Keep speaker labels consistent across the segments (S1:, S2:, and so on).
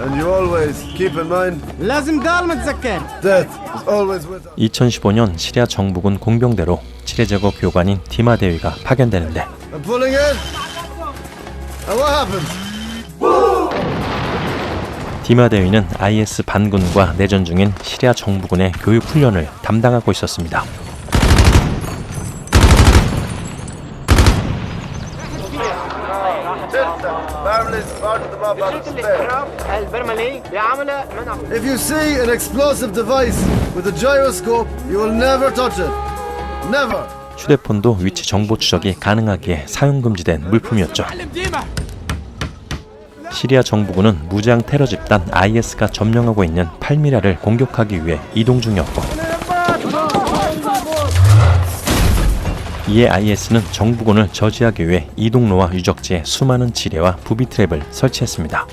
S1: And you always keep in mind
S2: لازم دائما تذكر
S1: death is always with us.
S3: 2015년 시리아 정부군 공병대로 지뢰제거 교관인 디마 대위가 파견되는데
S1: I'm pulling in. And what happens?
S3: 디마 대위는 IS 반군과 내전 중인 시리아 정부군의 교육 훈련을 담당하고 있었습니다.
S1: If you see an explosive device with a gyroscope, you will never touch it. Never.
S3: 휴대폰도 위치 정보 추적이 가능하기에 사용 금지된 물품이었죠. 시리아 정부군은 무장 테러 집단 IS가 점령하고 있는 팔미라를 공격하기 위해 이동 중이었고 이에 IS는 정부군을 저지하기 위해 이동로와 유적지에 수많은 지뢰와 부비 트랩을 설치했습니다.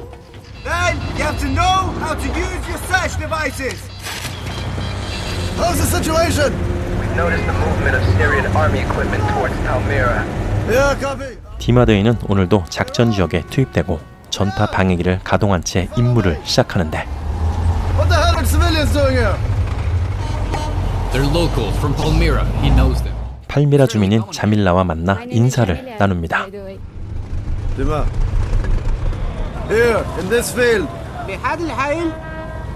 S4: Then you have to know how to use your search devices.
S1: How's the situation?
S5: We've noticed the movement of Syrian army equipment towards Palmyra.
S1: Yeah, copy.
S3: 디마데이는 오늘도 작전 지역에 투입되고 전파 방해기를 가동한 채 임무를 시작하는데
S1: What the hell are civilians doing here?
S6: They're locals from Palmyra. He knows them.
S3: 팔미라 주민인 자밀라와 만나 인사를 나눕니다.
S1: Dima. Here, in this field,
S2: بهذا الحيل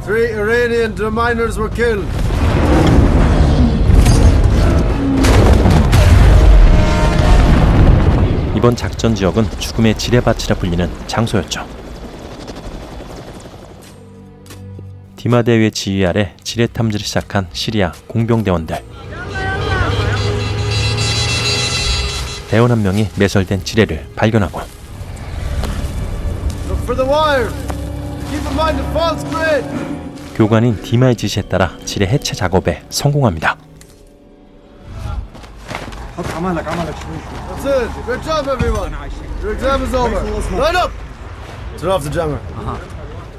S1: three Iranian miners were killed.
S3: 이번 작전 지역은 죽음의 지뢰밭이라 불리는 장소였죠. 디마데위의 지휘 아래 지뢰 탐지를 시작한 시리아 공병대원들. 대원 한 명이 매설된 지뢰를 발견하고
S1: Look for the wires. Keep in mind the false grid.
S3: 교관인 디마의 지시에 따라 지뢰 해체 작업에 성공합니다.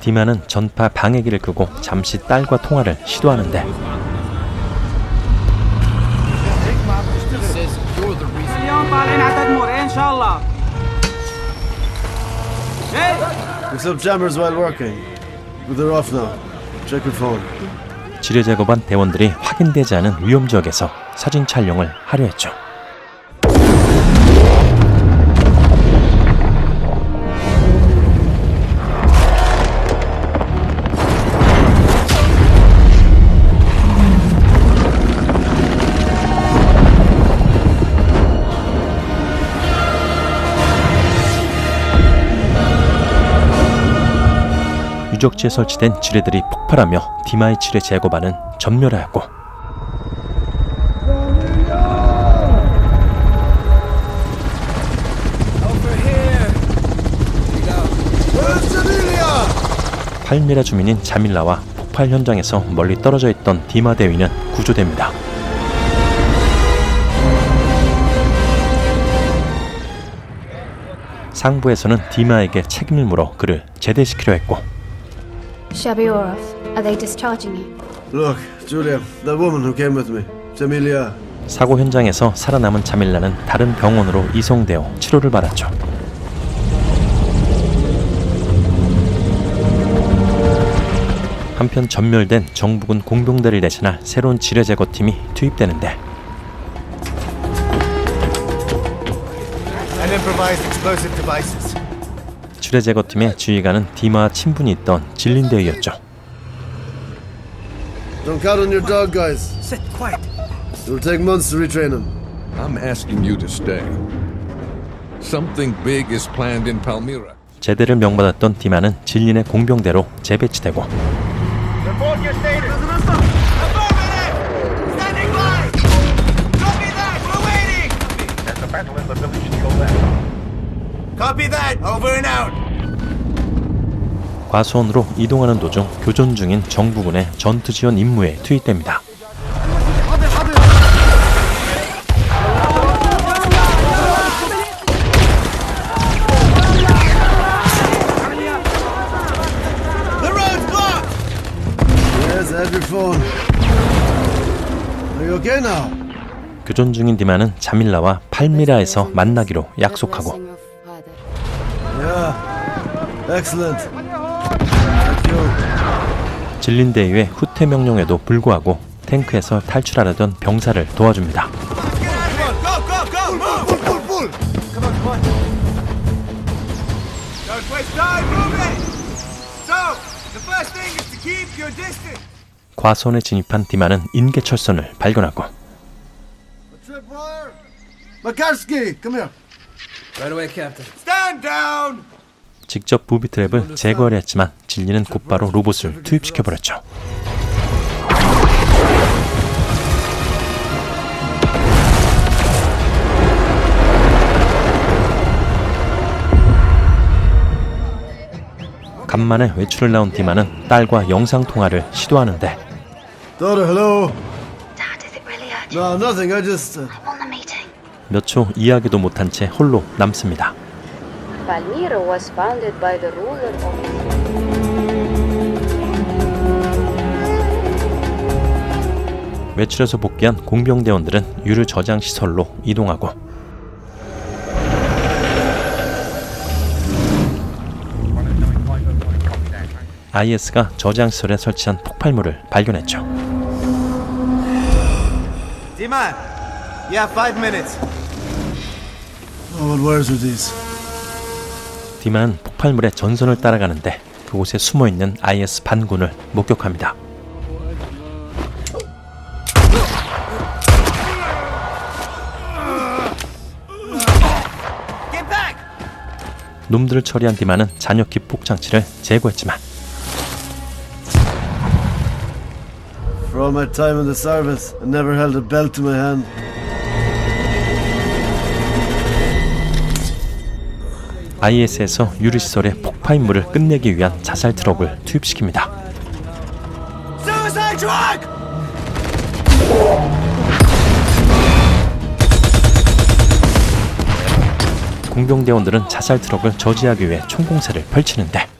S3: 디마는 전파 방해기를 끄고 잠시 딸과 통화를 시도하는데
S2: شاء الله
S1: Fix up jammers while working. But they're off now. Check your phone.
S3: 지뢰 제거반 대원들이 확인되지 않은 위험 지역에서 사진 촬영을 하려 했죠. 유적지에 설치된 지뢰들이 폭발하며 디마의 지뢰 제거반은 전멸하였고? 팔미라 주민인 자밀라와 폭발 현장에서 멀리 떨어져 있던 디마 대위는 구조됩니다. 상부에서는 디마에게 책임을 물어 그를 제대시키려 했고
S7: Shabiorov, are they discharging you?
S1: Look, Julia, that woman who came with me. Jamilia.
S3: 사고 현장에서 살아남은 자밀라는 다른 병원으로 이송되어 치료를 받았죠. 한편 전멸된 정부군 공병대를 대신할 새로운 지뢰 제거팀이 투입되는데
S4: And improvised explosive devices.
S3: 지뢰 제거팀의 지휘관은 디마와 친분이 있던 진린대위였죠.
S1: Don't count on your dog, guys.
S4: Sit quiet.
S1: It will take months to retrain him.
S8: I'm asking you to stay. Something big is planned in Palmyra.
S3: 제대를 명받았던 디마는 진린의 공병대로 재배치되고
S4: Report your status. Affirmative. Standing by. Copy that. We're waiting.
S5: There's
S3: 과수원으로 이동하는 도중 교전 중인 정부군의 전투 지원 임무에 투입됩니다. 교전 중인 디마는 자밀라와 팔미라에서 만나기로 약속하고
S1: Yeah. Excellent. Thank you.
S3: 질린 대위의 후퇴 명령에도 불구하고 탱크에서 탈출하려던 병사를 도와줍니다.
S4: Get out of here! Go, go, go! Move! Pull, pull, pull! Come on, come on. Don't waste time, move it! So, the first thing is to keep your distance.
S3: 과수원에 진입한 디마는 인계철선을 발견하고.
S1: Makarski, come here.
S4: Stand down!
S3: 직접 부비 트랩을 제거하려 했지만 진리는 곧바로 로봇을 투입시켜버렸죠. 간만에 외출을 나온 디마는 딸과 영상 통화를 시도하는데
S1: Daughter, hello.
S7: Dad, is it really urgent?
S1: No, nothing. I just. Uh,
S7: I'm on the meeting.
S3: 몇 초 이야기도 못한 채 홀로 남습니다.
S9: Palmyra was founded by the ruler of
S3: 외출해서 복귀한 공병대원들은 유류 저장 시설로 이동하고 IS가 저장 시설에 설치한 폭발물을 발견했죠.
S4: D-Man, you have five minutes.
S1: oh, what wires are these?
S3: 디만은 폭발물의 전선을 따라가는데 그곳에 숨어 있는 IS 반군을 목격합니다. 놈들을 처리한 디만은 잔여키 폭장치를 제거했지만
S1: For all my time in the service, I never held a belt to my hand.
S3: IS에서 유류시설의 폭파임무를 끝내기 위한 자살 트럭을 투입시킵니다. 공병대원들은 자살 트럭을 저지하기 위해 총공세를 펼치는데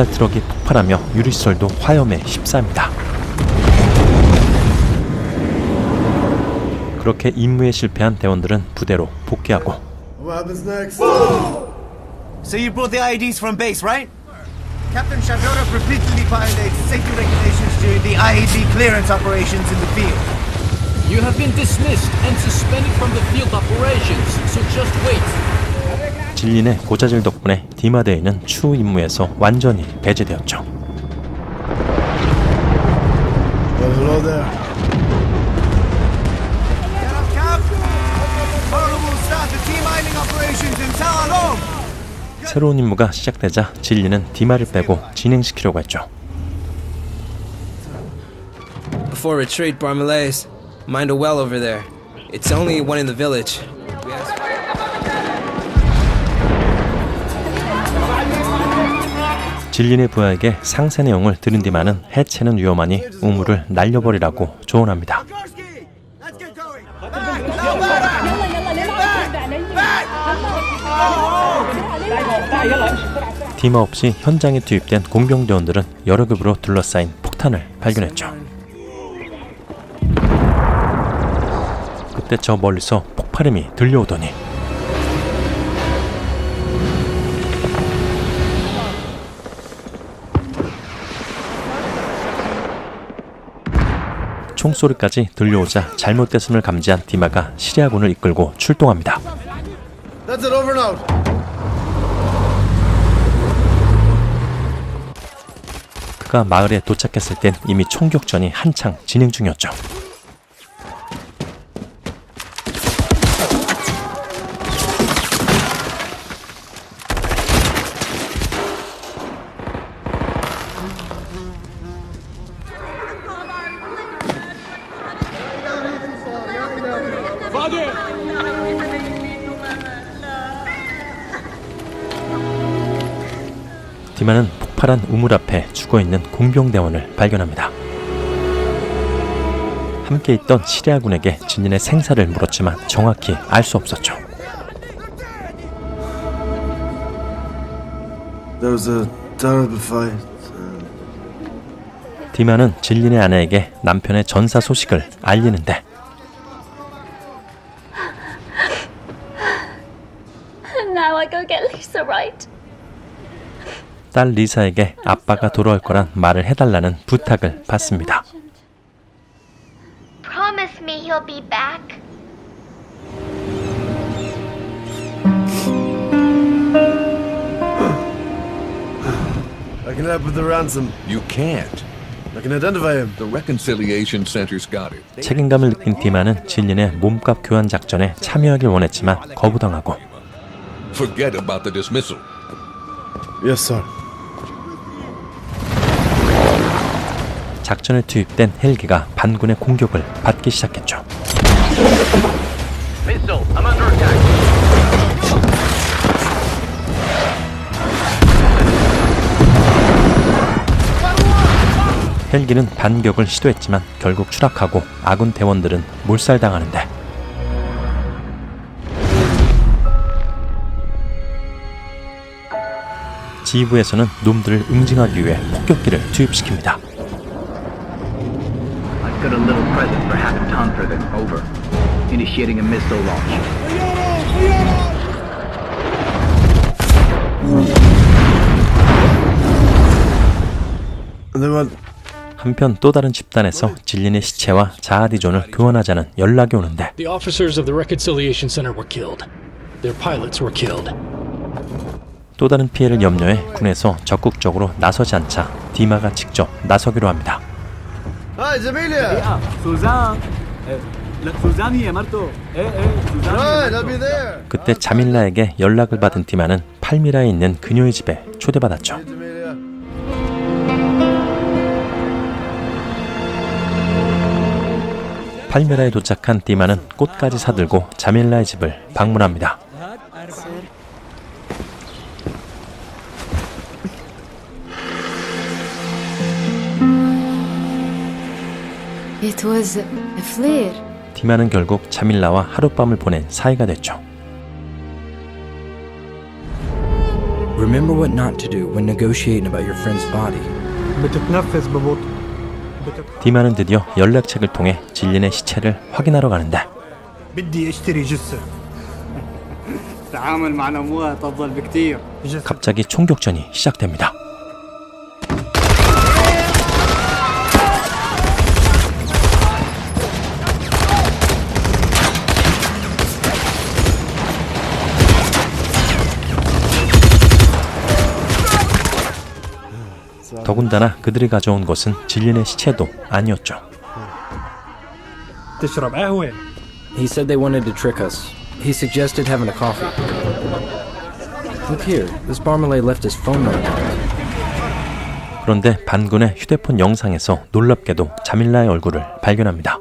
S3: 자살 트럭이 폭발하며 유리시설도 화염에 휩싸입니다. 그렇게 임무에 실패한 대원들은 부대로 복귀하고
S1: What happens next?
S4: So you brought the IEDs from base, right? Captain Shadorov repeatedly violates safety regulations during the IED clearance operations in the field.
S6: You have been dismissed and suspended from the field operations, so just wait.
S3: 진린의 고자질 덕분에 디마데이는 추후 임무에서 완전히 배제되었죠. 새로운 임무가 시작되자 진리는 디마를 빼고 진행시키려고 했죠.
S10: Before retreat, Barmalays. Mind a well over there. It's only one in the village.
S3: 진린의 부하에게 상세 내용을 들은 뒤만은 해체는 위험하니 우물을 날려버리라고 조언합니다. 디마 없이 현장에 투입된 공병대원들은 여러 급으로 둘러싸인 폭탄을 발견했죠. 그때 저 멀리서 폭발음이 들려오더니 총소리까지 들려오자 잘못됐음을 감지한 디마가 시리아군을 이끌고 출동합니다. 그가 마을에 도착했을 땐 이미 총격전이 한창 진행 중이었죠. 디마는 폭발한 우물 앞에 죽어 있는 공병대원을 발견합니다. 함께 있던 시리아군에게 진인의 생사를 물었지만 정확히 알 수 없었죠.
S1: There was a terrible fight. Uh,
S3: 디마는 진린의 아내에게 남편의 전사 소식을 알리는데
S9: Now I go get Lisa right.
S3: 딸 리사에게 아빠가 돌아올 거란 말을 해달라는 부탁을 받습니다.
S7: Promise me he'll be back.
S1: I can help with the ransom.
S8: You can't.
S1: I can identify him.
S8: The Reconciliation Center's got it.
S3: 책임감을 느낀 디마는 진린의 몸값 교환 작전에 참여하길 원했지만 거부당하고
S8: Forget about the dismissal.
S1: Yes, sir.
S3: 작전에 투입된 헬기가 반군의 공격을 받기 시작했죠. 헬기는 반격을 시도했지만 결국 추락하고 아군 대원들은 몰살당하는데 지휘부에서는 놈들을 응징하기 위해 폭격기를 투입시킵니다.
S5: Got a little present for having time for them. Over. Initiating a missile launch.
S3: 한편 또 다른 집단에서 진린의 시체와 자아디존을 교환하자는 연락이 오는데
S6: The officers of the Reconciliation Center were killed. Their pilots were killed.
S3: 또 다른 피해를 염려해 군에서 적극적으로 나서지 않자 디마가 직접 나서기로 합니다.
S1: Hi, Jamelia!
S2: سوزان إيه، لا سوزان هي مرته ايه ايه سوزان هي
S1: Right, I'll
S2: مرته.
S1: be there.
S3: 그때 자밀라에게 연락을 받은 디마는 팔미라에 있는 그녀의 집에 초대받았죠.
S1: Jamelia.
S3: 팔미라에 도착한 디마는 꽃까지 사들고 자밀라의 집을 방문합니다.
S7: It was a flare.
S3: 디마는 결국 자밀라와 하룻밤을 보낸 사이가 됐죠.
S10: Remember what not to do when negotiating about your friend's body.
S2: بتتنفس ببطء
S3: 디마는 드디어 연락책을 통해 진린의 시체를 확인하러 가는데
S2: بدي اشتري جثة تعامل مع الأموات أفضل بكتير
S3: 갑자기 총격전이 시작됩니다. 더군다나 그들이 가져온 것은 진린의 시체도 아니었죠.
S2: تشرب قهوة
S10: He said they wanted to trick us. He suggested having a coffee. Look here, this Barmalay left his phone number.
S3: 그런데 반군의 휴대폰 영상에서 놀랍게도 자밀라의 얼굴을 발견합니다.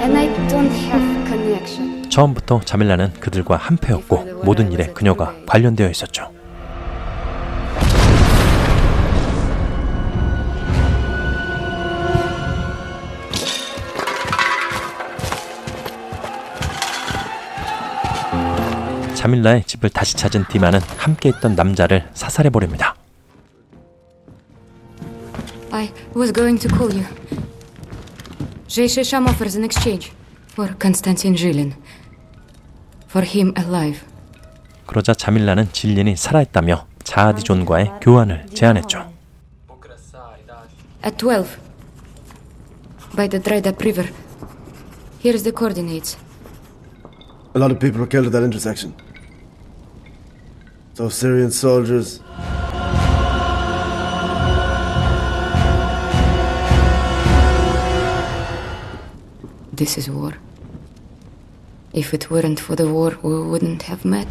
S7: And I don't have connection.
S3: 처음부터 자밀라는 그들과 한패였고 모든 일에 그녀가 관련되어 있었죠. 자밀라의 집을 다시 찾은 디마는 함께 있던 남자를 사살해 버립니다.
S7: I was going to call you. Jay Shisham offers an exchange for Konstantin Zhilin. For him alive.
S3: 그러자 자밀라는 진린이 살아있다며 자아디존과의 교환을 제안했죠.
S7: At 12. By the dried up river. Here's the coordinates.
S1: A lot of people were killed at that intersection. Those Syrian soldiers.
S7: This is war. If it weren't for the war, we wouldn't have met.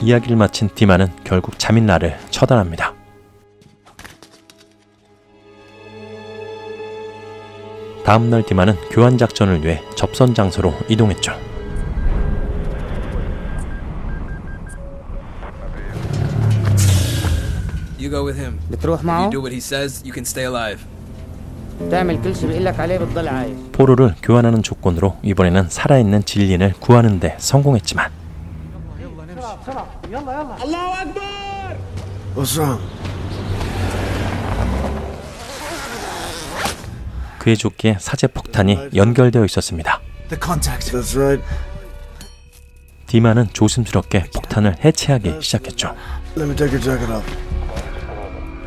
S3: 이야기를 마친 디마는 결국 자밀라를 처단합니다. 다음 날 디마는 교환 작전을 위해 접선 장소로 이동했죠.
S10: You go with him.
S2: بتروح
S10: If you
S2: معه؟
S10: do what he says, you can stay alive.
S11: تعمل كل شيء بيقول لك عليه بتضل عايش
S3: 포로를 교환하는 조건으로 이번에는 살아있는 진린을 구하는데 성공했지만
S1: What's wrong?
S3: 그의 조끼에 사제 폭탄이 연결되어 있었습니다. 디마는 조심스럽게 폭탄을 해체하기 시작했죠.
S1: Let me take your jacket off.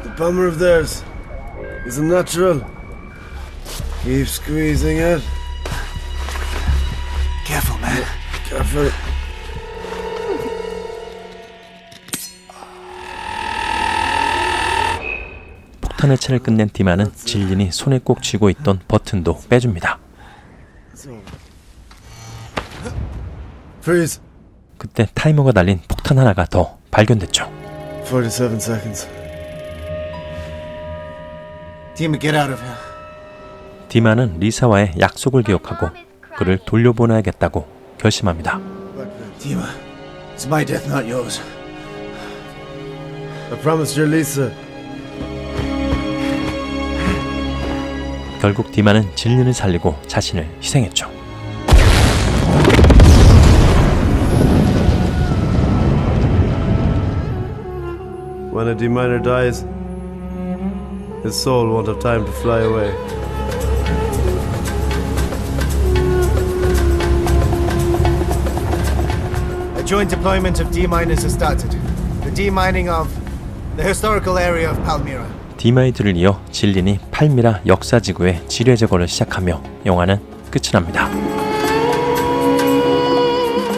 S1: The bomber of theirs is a natural. Keep squeezing it.
S4: Careful, man.
S1: Careful.
S3: 폭탄 해체를 끝낸 디마는 진린이 손에 꼭 쥐고 있던 버튼도 빼줍니다. 그때 타이머가 달린 폭탄 하나가 더 발견됐죠.
S1: 47 seconds.
S4: Team, get out of here.
S3: 디마는 리사와의 약속을 기억하고 그를 돌려보내야겠다고 결심합니다.
S4: Tima, it's my death, not yours.
S1: I promised you, Lisa.
S3: 결국 디마는 진린을 살리고 자신을 희생했죠.
S1: When a deminer dies, his soul won't have time to fly away.
S4: A joint deployment of D-miners has started. The demining of the historical area of Palmyra.
S3: 디마이드를 이어 진린이 팔미라 역사지구의 지뢰 제거를 시작하며 영화는 끝이 납니다.